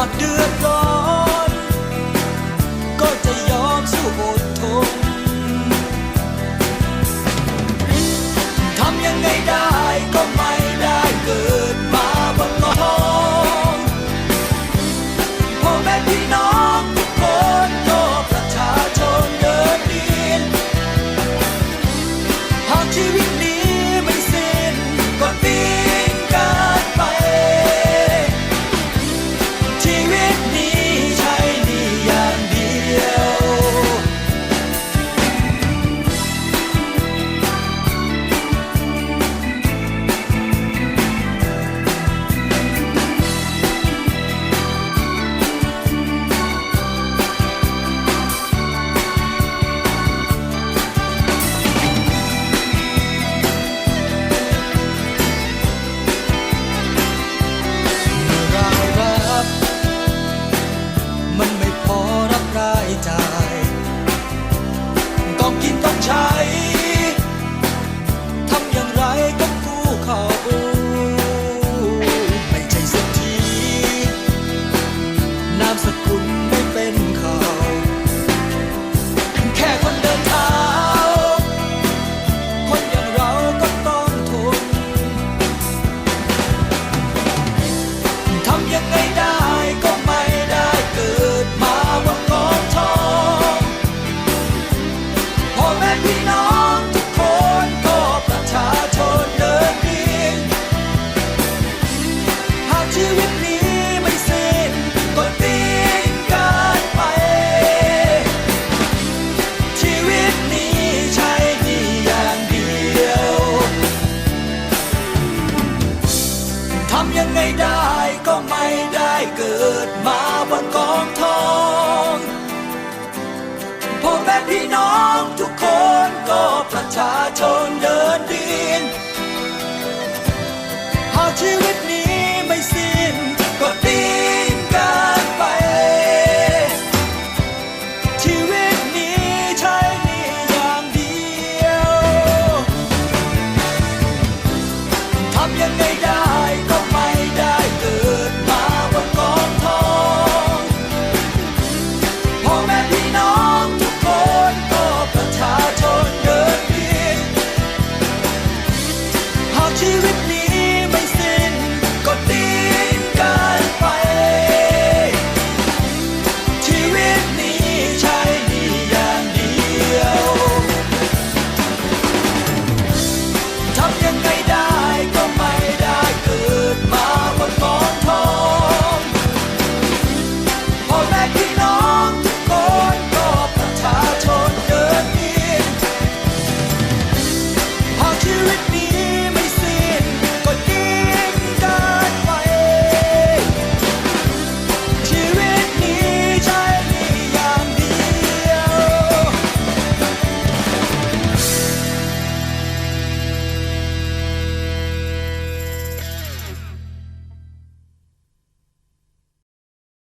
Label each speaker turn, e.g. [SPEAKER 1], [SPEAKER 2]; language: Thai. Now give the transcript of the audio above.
[SPEAKER 1] hot, the it, ต้องกินต้องใช้ We no ชนเดินดินหากชีวิตนี้ไม่สิ้นก็ดินกันไป ชีวิตนี้ใช่มีอย่างเดียวทำยังไง